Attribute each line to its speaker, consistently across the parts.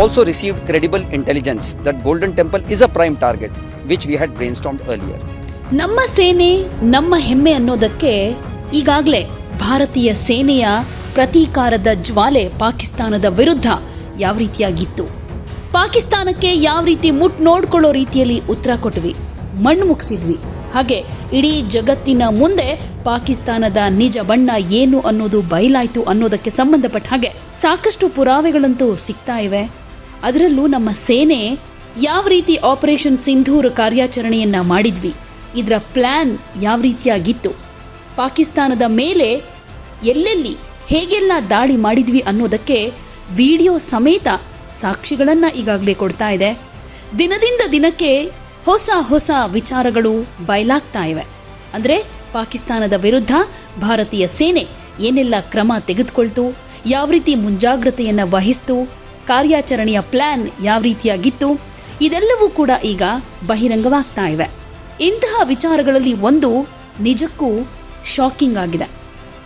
Speaker 1: also received credible intelligence that Golden Temple is a prime target, which we had brainstormed earlier.
Speaker 2: ನಮ್ಮ ಸೇನೆ ನಮ್ಮ ಹೆಮ್ಮೆ ಅನ್ನೋದಕ್ಕೆ ಈಗಾಗಲೇ ಭಾರತೀಯ ಸೇನೆಯ ಪ್ರತೀಕಾರದ ಜ್ವಾಲೆ ಪಾಕಿಸ್ತಾನದ ವಿರುದ್ಧ ಯಾವ ರೀತಿಯಾಗಿತ್ತು? ಪಾಕಿಸ್ತಾನಕ್ಕೆ ಯಾವ ರೀತಿ ಮುಟ್ ನೋಡ್ಕೊಳ್ಳೋ ರೀತಿಯಲ್ಲಿ ಉತ್ತರ ಕೊಟ್ವಿ ಮಣ್ಣು ಮುಗಿಸಿದ್ವಿ. ಹಾಗೆ ಇಡೀ ಜಗತ್ತಿನ ಮುಂದೆ ಪಾಕಿಸ್ತಾನದ ನಿಜ ಬಣ್ಣ ಏನು ಅನ್ನೋದು ಬಯಲಾಯಿತು ಅನ್ನೋದಕ್ಕೆ ಸಂಬಂಧಪಟ್ಟ ಹಾಗೆ ಸಾಕಷ್ಟು ಪುರಾವೆಗಳಂತೂ ಸಿಗ್ತಾ ಇವೆ. ಅದರಲ್ಲೂ ನಮ್ಮ ಸೇನೆ ಯಾವ ರೀತಿ ಆಪರೇಷನ್ ಸಿಂಧೂರ್ ಕಾರ್ಯಾಚರಣೆಯನ್ನ ಮಾಡಿದ್ವಿ, ಇದರ ಪ್ಲಾನ್ ಯಾವ ರೀತಿಯಾಗಿತ್ತು, ಪಾಕಿಸ್ತಾನದ ಮೇಲೆ ಎಲ್ಲೆಲ್ಲಿ ಹೇಗೆಲ್ಲ ದಾಳಿ ಮಾಡಿದ್ವಿ ಅನ್ನೋದಕ್ಕೆ ವಿಡಿಯೋ ಸಮೇತ ಸಾಕ್ಷಿಗಳನ್ನ ಈಗಾಗಲೇ ಕೊಡ್ತಾ ಇದೆ. ದಿನದಿಂದ ದಿನಕ್ಕೆ ಹೊಸ ಹೊಸ ವಿಚಾರಗಳು ಬಯಲಾಗ್ತಾ ಇವೆ. ಅಂದರೆ ಪಾಕಿಸ್ತಾನದ ವಿರುದ್ಧ ಭಾರತೀಯ ಸೇನೆ ಏನೆಲ್ಲ ಕ್ರಮ ತೆಗೆದುಕೊಳ್ತು, ಯಾವ ರೀತಿ ಮುಂಜಾಗ್ರತೆಯನ್ನು ವಹಿಸ್ತು ಕಾರ್ಯಾಚರಣೆಯ ಪ್ಲಾನ್ ಯಾವ ರೀತಿಯಾಗಿತ್ತು? ಇದೆಲ್ಲವೂ ಕೂಡ ಈಗ ಬಹಿರಂಗವಾಗ್ತಾ ಇವೆ. ಇಂತಹ ವಿಚಾರಗಳಲ್ಲಿ ಒಂದು ನಿಜಕ್ಕೂ ಶಾಕಿಂಗ್ ಆಗಿದೆ.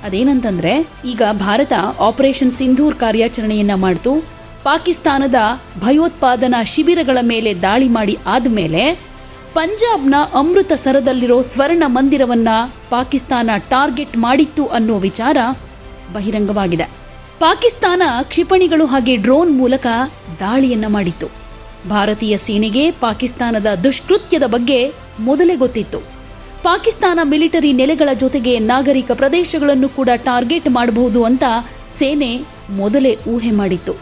Speaker 2: ಅದೇನಂತಂದ್ರೆ, ಈಗ ಭಾರತ ಆಪರೇಷನ್ ಸಿಂಧೂರ್ ಕಾರ್ಯಾಚರಣೆಯನ್ನ ಮಾಡ್ತು. ಪಾಕಿಸ್ತಾನದ ಭಯೋತ್ಪಾದನಾ ಶಿಬಿರಗಳ ಮೇಲೆ ದಾಳಿ ಮಾಡಿ ಆದಮೇಲೆ ಪಂಜಾಬ್ನ ಅಮೃತಸರದಲ್ಲಿರೋ ಸ್ವರ್ಣ ಮಂದಿರವನ್ನು ಪಾಕಿಸ್ತಾನ ಟಾರ್ಗೆಟ್ ಮಾಡಿತ್ತು ಅನ್ನೋ ವಿಚಾರ ಬಹಿರಂಗವಾಗಿದೆ. ಪಾಕಿಸ್ತಾನ ಕ್ಷಿಪಣಿಗಳು ಹಾಗೆ ಡ್ರೋನ್ ಮೂಲಕ ದಾಳಿಯನ್ನ ಮಾಡಿತ್ತು. ಭಾರತೀಯ ಸೇನೆಗೆ ಪಾಕಿಸ್ತಾನದ ದುಷ್ಕೃತ್ಯದ ಬಗ್ಗೆ ಮೊದಲೇ ಗೊತ್ತಿತ್ತು. ಪಾಕಿಸ್ತಾನ ಮಿಲಿಟರಿ ನೆಲೆಗಳ ಜೊತೆಗೆ ನಾಗರಿಕ ಪ್ರದೇಶಗಳನ್ನು ಕೂಡ ಟಾರ್ಗೆಟ್ ಮಾಡಬಹುದು ಅಂತ ಸೇನೆ ಮೊದಲೇ ಊಹೆ ಮಾಡಿತ್ತು.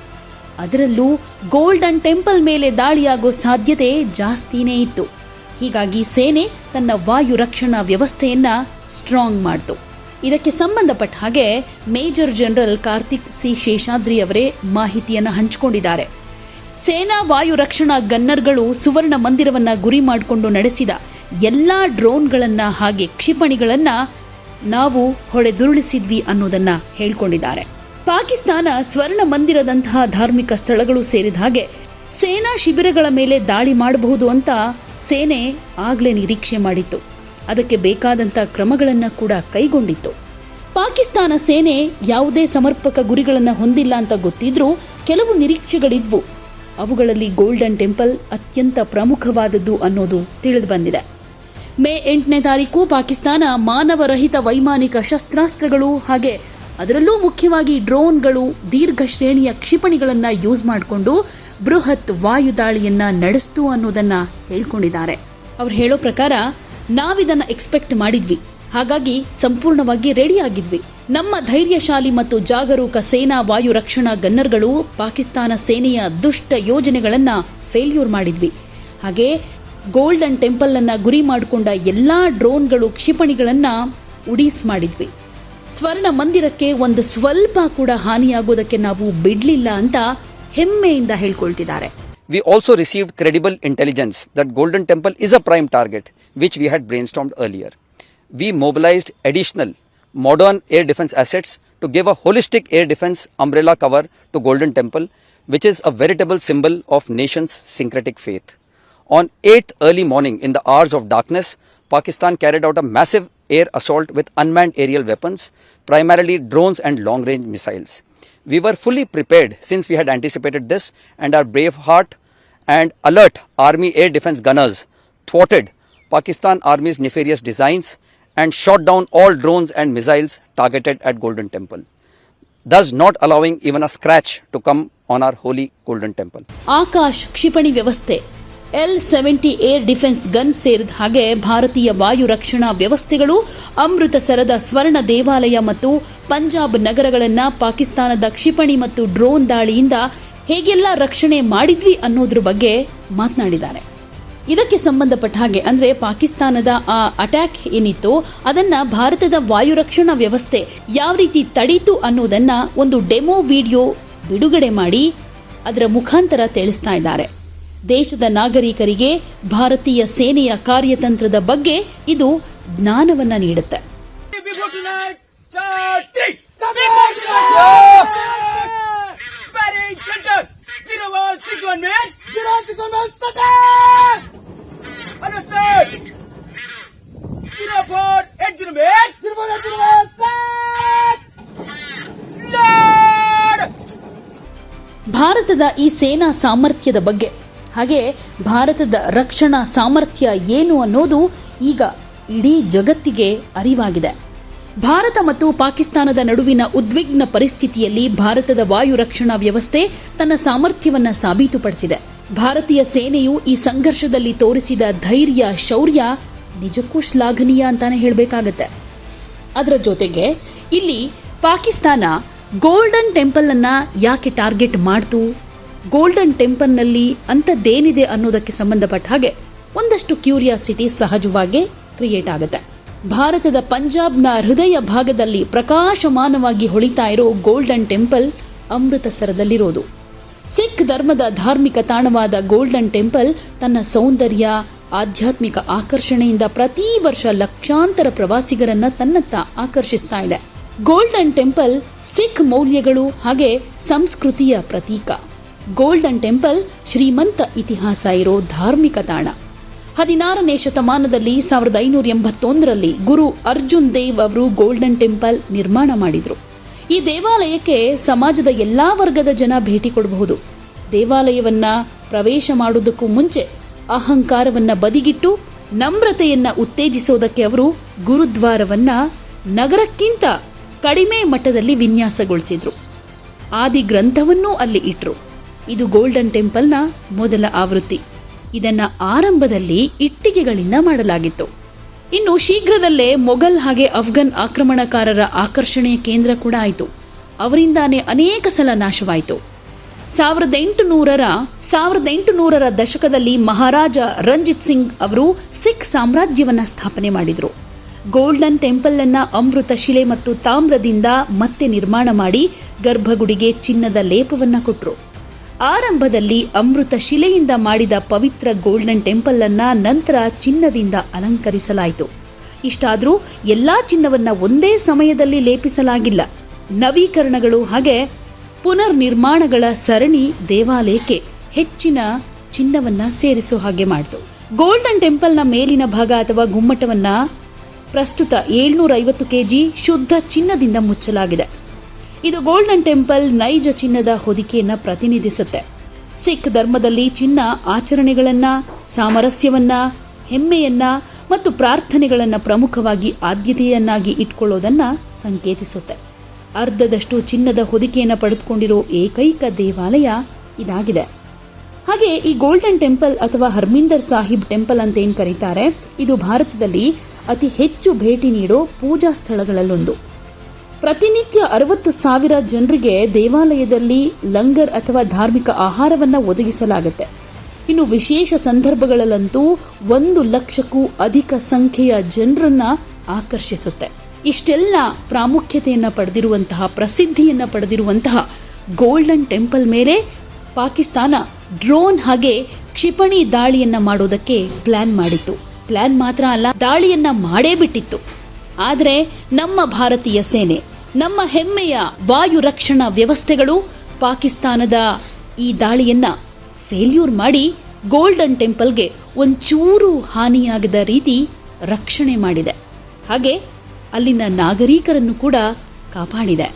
Speaker 2: ಅದರಲ್ಲೂ ಗೋಲ್ಡನ್ ಟೆಂಪಲ್ ಮೇಲೆ ದಾಳಿಯಾಗೋ ಸಾಧ್ಯತೆ ಜಾಸ್ತಿನೇ ಇತ್ತು. ಹೀಗಾಗಿ ಸೇನೆ ತನ್ನ ವಾಯು ರಕ್ಷಣಾ ವ್ಯವಸ್ಥೆಯನ್ನ ಸ್ಟ್ರಾಂಗ್ ಮಾಡ್ತು. ಇದಕ್ಕೆ ಸಂಬಂಧಪಟ್ಟ ಹಾಗೆ major general Karthik C Seshadri ಅವರೇ ಮಾಹಿತಿಯನ್ನು ಹಂಚಿಕೊಂಡಿದ್ದಾರೆ. ಸೇನಾ ವಾಯು ರಕ್ಷಣಾ ಗನ್ನರ್ಗಳು ಸುವರ್ಣ ಮಂದಿರವನ್ನು ಗುರಿ ಮಾಡಿಕೊಂಡು ನಡೆಸಿದ ಎಲ್ಲ ಡ್ರೋನ್ಗಳನ್ನು ಹಾಗೆ ಕ್ಷಿಪಣಿಗಳನ್ನು ನಾವು ಹೊಡೆದುರುಳಿಸಿದ್ವಿ ಅನ್ನೋದನ್ನು ಹೇಳ್ಕೊಂಡಿದ್ದಾರೆ. ಪಾಕಿಸ್ತಾನ ಸ್ವರ್ಣ ಮಂದಿರದಂತಹ ಧಾರ್ಮಿಕ ಸ್ಥಳಗಳು ಸೇರಿದ ಹಾಗೆ ಸೇನಾ ಶಿಬಿರಗಳ ಮೇಲೆ ದಾಳಿ ಮಾಡಬಹುದು ಅಂತ ಸೇನೆ ಆಗ್ಲೇ ನಿರೀಕ್ಷೆ ಮಾಡಿತ್ತು. ಅದಕ್ಕೆ ಬೇಕಾದಂಥ ಕ್ರಮಗಳನ್ನು ಕೂಡ ಕೈಗೊಂಡಿತ್ತು. ಪಾಕಿಸ್ತಾನ ಸೇನೆ ಯಾವುದೇ ಸಮರ್ಪಕ ಗುರಿಗಳನ್ನು ಹೊಂದಿಲ್ಲ ಅಂತ ಗೊತ್ತಿದ್ರೂ ಕೆಲವು ನಿರೀಕ್ಷೆಗಳಿದ್ವು. ಅವುಗಳಲ್ಲಿ ಗೋಲ್ಡನ್ ಟೆಂಪಲ್ ಅತ್ಯಂತ ಪ್ರಮುಖವಾದದ್ದು ಅನ್ನೋದು ತಿಳಿದು ಬಂದಿದೆ ಮೇ ಎಂಟನೇ ತಾರೀಕು ಪಾಕಿಸ್ತಾನ ಮಾನವರಹಿತ ವೈಮಾನಿಕ ಶಸ್ತ್ರಾಸ್ತ್ರಗಳು ಹಾಗೆ ಅದರಲ್ಲೂ ಮುಖ್ಯವಾಗಿ ಡ್ರೋನ್ಗಳು ದೀರ್ಘ ಶ್ರೇಣಿಯ ಕ್ಷಿಪಣಿಗಳನ್ನು ಯೂಸ್ ಮಾಡಿಕೊಂಡು ಬೃಹತ್ ವಾಯು ದಾಳಿಯನ್ನ ನಡೆಸ್ತು ಅನ್ನೋದನ್ನ ಹೇಳ್ಕೊಂಡಿದ್ದಾರೆ. ಅವ್ರು ಹೇಳೋ ಪ್ರಕಾರ ನಾವಿದನ್ನ ಎಕ್ಸ್ಪೆಕ್ಟ್ ಮಾಡಿದ್ವಿ. ಹಾಗಾಗಿ ಸಂಪೂರ್ಣವಾಗಿ ರೆಡಿ ಆಗಿದ್ವಿ. ನಮ್ಮ ಧೈರ್ಯಶಾಲಿ ಮತ್ತು ಜಾಗರೂಕ ಸೇನಾ ವಾಯು ರಕ್ಷಣಾ ಗನ್ನರ್ಗಳು ಪಾಕಿಸ್ತಾನ ಸೇನೆಯ ದುಷ್ಟ ಯೋಜನೆಗಳನ್ನು ಫೇಲ್ಯೂರ್ ಮಾಡಿದ್ವಿ. ಹಾಗೆ ಗೋಲ್ಡನ್ ಟೆಂಪಲ್ ಅನ್ನ ಗುರಿ ಮಾಡಿಕೊಂಡ ಎಲ್ಲಾ ಡ್ರೋನ್ಗಳು ಕ್ಷಿಪಣಿಗಳನ್ನು ಉಡೀಸ್ ಮಾಡಿದ್ವಿ. ಸ್ವರ್ಣ ಮಂದಿರಕ್ಕೆ ಒಂದು ಸ್ವಲ್ಪ ಕೂಡ ಹಾನಿಯಾಗೋದಕ್ಕೆ ನಾವು ಬಿಡಲಿಲ್ಲ ಅಂತ ಹೆಮ್ಮೆಯಿಂದ ಹೇಳ್ಕೊಳ್ತಿದ್ದಾರೆ.
Speaker 1: We also received credible intelligence that Golden Temple is a prime target, which we had brainstormed earlier. We mobilized additional modern air defense assets to give a holistic air defense umbrella cover to Golden Temple, which is a veritable symbol of nation's syncretic faith. On 8th early morning in the hours of darkness, Pakistan carried out a massive air assault with unmanned aerial weapons, primarily drones and long range missiles. We were fully prepared since we had anticipated this, and our brave heart and alert Army air defense gunners thwarted Pakistan Army's nefarious designs and shot down all drones and missiles targeted at Golden Temple, thus not allowing even a scratch to come on our holy Golden Temple.
Speaker 2: Akash ಕ್ಷಿಪಣಿ ವ್ಯವಸ್ಥೆ L seventy air defence gun ಸೇರಿದ ಹಾಗೆ ಭಾರತೀಯ ವಾಯು ರಕ್ಷಣಾ ವ್ಯವಸ್ಥೆಗಳು ಅಮೃತಸರದ ಸ್ವರ್ಣ ದೇವಾಲಯ ಮತ್ತು ಪಂಜಾಬ್ ನಗರಗಳನ್ನು ಪಾಕಿಸ್ತಾನದ ಕ್ಷಿಪಣಿ ಮತ್ತು ಡ್ರೋನ್ ದಾಳಿಯಿಂದ ಹೇಗೆಲ್ಲ ರಕ್ಷಣೆ ಮಾಡಿದ್ವಿ ಅನ್ನೋದ್ರ ಬಗ್ಗೆ ಮಾತನಾಡಿದ್ದಾರೆ. ಇದಕ್ಕೆ ಸಂಬಂಧಪಟ್ಟ ಹಾಗೆ ಅಂದ್ರೆ ಪಾಕಿಸ್ತಾನದ ಆ ಅಟ್ಯಾಕ್ ಏನಿತ್ತು ಅದನ್ನ ಭಾರತದ ವಾಯು ರಕ್ಷಣಾ ವ್ಯವಸ್ಥೆ ಯಾವ ರೀತಿ ತಡೀತು ಅನ್ನೋದನ್ನ ಒಂದು ಡೆಮೋ ವಿಡಿಯೋ ಬಿಡುಗಡೆ ಮಾಡಿ ಅದರ ಮುಖಾಂತರ ತಿಳಿಸ್ತಾ ಇದ್ದಾರೆ. ದೇಶದ ನಾಗರಿಕರಿಗೆ ಭಾರತೀಯ ಸೇನೆಯ ಕಾರ್ಯತಂತ್ರದ ಬಗ್ಗೆ ಇದು ಜ್ಞಾನವನ್ನ ನೀಡುತ್ತೆ.
Speaker 3: Zero one miss! Zero one Stop! Get Understood! Zero four eight zero miss! Zero four eight zero miss! Set! Load!
Speaker 2: ಭಾರತದ ಈ ಸೇನಾ ಸಾಮರ್ಥ್ಯದ ಬಗ್ಗೆ ಹಾಗೆ ಭಾರತದ ರಕ್ಷಣಾ ಸಾಮರ್ಥ್ಯ ಏನು ಅನ್ನೋದು ಈಗ ಇಡೀ ಜಗತ್ತಿಗೆ ಅರಿವಾಗಿದೆ ಭಾರತ ಮತ್ತು ಪಾಕಿಸ್ತಾನದ ನಡುವಿನ ಉದ್ವಿಗ್ನ ಪರಿಸ್ಥಿತಿಯಲ್ಲಿ ಭಾರತದ ವಾಯು ರಕ್ಷಣಾ ವ್ಯವಸ್ಥೆ ತನ್ನ ಸಾಮರ್ಥ್ಯವನ್ನು ಸಾಬೀತುಪಡಿಸಿದೆ. ಭಾರತೀಯ ಸೇನೆಯು ಈ ಸಂಘರ್ಷದಲ್ಲಿ ತೋರಿಸಿದ ಧೈರ್ಯ, ಶೌರ್ಯ ನಿಜಕ್ಕೂ ಶ್ಲಾಘನೀಯ ಅಂತಾನೆ ಹೇಳಬೇಕಾಗತ್ತೆ. ಅದರ ಜೊತೆಗೆ ಇಲ್ಲಿ ಪಾಕಿಸ್ತಾನ ಗೋಲ್ಡನ್ ಟೆಂಪಲ್ ಅನ್ನ ಯಾಕೆ ಟಾರ್ಗೆಟ್ ಮಾಡ್ತು? ಗೋಲ್ಡನ್ ಟೆಂಪಲ್ನಲ್ಲಿ ಅಂಥದ್ದೇನಿದೆ ಅನ್ನೋದಕ್ಕೆ ಸಂಬಂಧಪಟ್ಟ ಹಾಗೆ ಒಂದಷ್ಟು ಕ್ಯೂರಿಯಾಸಿಟಿ ಸಹಜವಾಗಿ ಕ್ರಿಯೇಟ್ ಆಗುತ್ತೆ. ಭಾರತದ ಪಂಜಾಬ್ನ ಹೃದಯ ಭಾಗದಲ್ಲಿ ಪ್ರಕಾಶಮಾನವಾಗಿ ಹೊಳಿತಾ ಇರೋ ಗೋಲ್ಡನ್ ಟೆಂಪಲ್ ಅಮೃತಸರದಲ್ಲಿರೋದು. ಸಿಖ್ ಧರ್ಮದ ಧಾರ್ಮಿಕ ತಾಣವಾದ ಗೋಲ್ಡನ್ ಟೆಂಪಲ್ ತನ್ನ ಸೌಂದರ್ಯ, ಆಧ್ಯಾತ್ಮಿಕ ಆಕರ್ಷಣೆಯಿಂದ ಪ್ರತಿ ವರ್ಷ ಲಕ್ಷಾಂತರ ಪ್ರವಾಸಿಗರನ್ನ ತನ್ನತ್ತ ಆಕರ್ಷಿಸ್ತಾ ಇದೆ. ಗೋಲ್ಡನ್ ಟೆಂಪಲ್ ಸಿಖ್ ಮೌಲ್ಯಗಳು ಹಾಗೆ ಸಂಸ್ಕೃತಿಯ ಪ್ರತೀಕ. ಗೋಲ್ಡನ್ ಟೆಂಪಲ್ ಶ್ರೀಮಂತ ಇತಿಹಾಸ ಇರೋ ಧಾರ್ಮಿಕ ತಾಣ. ಹದಿನಾರನೇ ಶತಮಾನದಲ್ಲಿ ಸಾವಿರದ ಐನೂರ ಎಂಬತ್ತೊಂದರಲ್ಲಿ ಗುರು ಅರ್ಜುನ್ ದೇವ್ ಅವರು ಗೋಲ್ಡನ್ ಟೆಂಪಲ್ ನಿರ್ಮಾಣ ಮಾಡಿದರು. ಈ ದೇವಾಲಯಕ್ಕೆ ಸಮಾಜದ ಎಲ್ಲ ವರ್ಗದ ಜನ ಭೇಟಿ ಕೊಡಬಹುದು. ದೇವಾಲಯವನ್ನು ಪ್ರವೇಶ ಮಾಡುವುದಕ್ಕೂ ಮುಂಚೆ ಅಹಂಕಾರವನ್ನು ಬದಿಗಿಟ್ಟು ನಮ್ರತೆಯನ್ನು ಉತ್ತೇಜಿಸೋದಕ್ಕೆ ಅವರು ಗುರುದ್ವಾರವನ್ನು ನಗರಕ್ಕಿಂತ ಕಡಿಮೆ ಮಟ್ಟದಲ್ಲಿ ವಿನ್ಯಾಸಗೊಳಿಸಿದ್ರು. ಆದಿ ಗ್ರಂಥವನ್ನೂ ಅಲ್ಲಿ ಇಟ್ಟರು ಇದು ಗೋಲ್ಡನ್ ಟೆಂಪಲ್ನ ಮೊದಲ ಆವೃತ್ತಿ. ಇದನ್ನ ಆರಂಭದಲ್ಲಿ ಇಟ್ಟಿಗೆಗಳಿಂದ ಮಾಡಲಾಗಿತ್ತು. ಇನ್ನು ಶೀಘ್ರದಲ್ಲೇ ಮೊಘಲ್ ಹಾಗೆ ಅಫ್ಘನ್ ಆಕ್ರಮಣಕಾರರ ಆಕರ್ಷಣೆಯ ಕೇಂದ್ರ ಕೂಡ ಆಯಿತು. ಅವರಿಂದಾನೇ ಅನೇಕ ಸಲ ನಾಶವಾಯಿತು. ಸಾವಿರದ ಎಂಟುನೂರರ ಸಾವಿರದ ಎಂಟುನೂರರ ದಶಕದಲ್ಲಿ ಮಹಾರಾಜ ರಂಜಿತ್ ಸಿಂಗ್ ಅವರು ಸಿಖ್ ಸಾಮ್ರಾಜ್ಯವನ್ನು ಸ್ಥಾಪನೆ ಮಾಡಿದರು. ಗೋಲ್ಡನ್ ಟೆಂಪಲ್ ಅನ್ನ ಅಮೃತ ಶಿಲೆ ಮತ್ತು ತಾಮ್ರದಿಂದ ಮತ್ತೆ ನಿರ್ಮಾಣ ಮಾಡಿ ಗರ್ಭಗುಡಿಗೆ ಚಿನ್ನದ ಲೇಪವನ್ನು ಕೊಟ್ಟರು ಆರಂಭದಲ್ಲಿ ಅಮೃತ ಶಿಲೆಯಿಂದ ಮಾಡಿದ ಪವಿತ್ರ ಗೋಲ್ಡನ್ ಟೆಂಪಲ್ ಅನ್ನ ನಂತರ ಚಿನ್ನದಿಂದ ಅಲಂಕರಿಸಲಾಯಿತು. ಇಷ್ಟಾದರೂ ಎಲ್ಲಾ ಚಿನ್ನವನ್ನು ಒಂದೇ ಸಮಯದಲ್ಲಿ ಲೇಪಿಸಲಾಗಿಲ್ಲ. ನವೀಕರಣಗಳು ಹಾಗೆ ಪುನರ್ ನಿರ್ಮಾಣಗಳ ಸರಣಿ ದೇವಾಲಯಕ್ಕೆ ಹೆಚ್ಚಿನ ಚಿನ್ನವನ್ನು ಸೇರಿಸೋ ಹಾಗೆ ಮಾಡಿತು. ಗೋಲ್ಡನ್ ಟೆಂಪಲ್ನ ಮೇಲಿನ ಭಾಗ ಅಥವಾ ಗುಮ್ಮಟವನ್ನು ಪ್ರಸ್ತುತ ಏಳ್ನೂರ ಐವತ್ತು ಕೆಜಿ ಶುದ್ಧ ಚಿನ್ನದಿಂದ ಮುಚ್ಚಲಾಗಿದೆ. ಇದು ಗೋಲ್ಡನ್ ಟೆಂಪಲ್ ನೈಜ ಚಿನ್ನದ ಹೊದಿಕೆಯನ್ನ ಪ್ರತಿನಿಧಿಸುತ್ತೆ. ಸಿಖ್ ಧರ್ಮದಲ್ಲಿ ಚಿನ್ನ ಆಚರಣೆಗಳನ್ನ, ಸಾಮರಸ್ಯವನ್ನ, ಹೆಮ್ಮೆಯನ್ನ ಮತ್ತು ಪ್ರಾರ್ಥನೆಗಳನ್ನ ಪ್ರಮುಖವಾಗಿ ಆದ್ಯತೆಯನ್ನಾಗಿ ಇಟ್ಕೊಳ್ಳೋದನ್ನು ಸಂಕೇತಿಸುತ್ತೆ. ಅರ್ಧದಷ್ಟು ಚಿನ್ನದ ಹೊದಿಕೆಯನ್ನು ಪಡೆದುಕೊಂಡಿರೋ ಏಕೈಕ ದೇವಾಲಯ ಇದಾಗಿದೆ. ಹಾಗೆ ಈ ಗೋಲ್ಡನ್ ಟೆಂಪಲ್ ಅಥವಾ ಹರ್ಮಿಂದರ್ ಸಾಹಿಬ್ ಟೆಂಪಲ್ ಅಂತ ಏನು ಕರೀತಾರೆ, ಇದು ಭಾರತದಲ್ಲಿ ಅತಿ ಹೆಚ್ಚು ಭೇಟಿ ನೀಡೋ ಪೂಜಾ ಸ್ಥಳಗಳಲ್ಲೊಂದು. ಪ್ರತಿನಿತ್ಯ ಅರವತ್ತು ಸಾವಿರ ಜನರಿಗೆ ದೇವಾಲಯದಲ್ಲಿ ಲಂಗರ್ ಅಥವಾ ಧಾರ್ಮಿಕ ಆಹಾರವನ್ನು ಒದಗಿಸಲಾಗುತ್ತೆ. ಇನ್ನು ವಿಶೇಷ ಸಂದರ್ಭಗಳಲ್ಲಂತೂ ಒಂದು ಲಕ್ಷಕ್ಕೂ ಅಧಿಕ ಸಂಖ್ಯೆಯ ಜನರನ್ನು ಆಕರ್ಷಿಸುತ್ತೆ. ಇಷ್ಟೆಲ್ಲ ಪ್ರಾಮುಖ್ಯತೆಯನ್ನು ಪಡೆದಿರುವಂತಹ, ಪ್ರಸಿದ್ಧಿಯನ್ನ ಪಡೆದಿರುವಂತಹ ಗೋಲ್ಡನ್ ಟೆಂಪಲ್ ಮೇಲೆ ಪಾಕಿಸ್ತಾನ ಡ್ರೋನ್ ಹಾಗೆ ಕ್ಷಿಪಣಿ ದಾಳಿಯನ್ನ ಮಾಡೋದಕ್ಕೆ ಪ್ಲಾನ್ ಮಾಡಿತ್ತು. ಪ್ಲಾನ್ ಮಾತ್ರ ಅಲ್ಲ, ದಾಳಿಯನ್ನ ಮಾಡೇ ಬಿಟ್ಟಿತ್ತು. ಆದರೆ ನಮ್ಮ ಭಾರತೀಯ ಸೇನೆ ನಮ್ಮ ಹೆಮ್ಮೆಯ ವಾಯು ರಕ್ಷಣಾ ವ್ಯವಸ್ಥೆಗಳು ಪಾಕಿಸ್ತಾನದ ಈ ದಾಳಿಯನ್ನ ಫೇಲ್ಯೂರ್ ಮಾಡಿ ಗೋಲ್ಡನ್ ಟೆಂಪಲ್ಗೆ ಒಂಚೂರು ಹಾನಿಯಾಗದ ರೀತಿ ರಕ್ಷಣೆ ಮಾಡಿದೆ. ಹಾಗೆ ಅಲ್ಲಿನ ನಾಗರಿಕರನ್ನು ಕೂಡ ಕಾಪಾಡಿದೆ.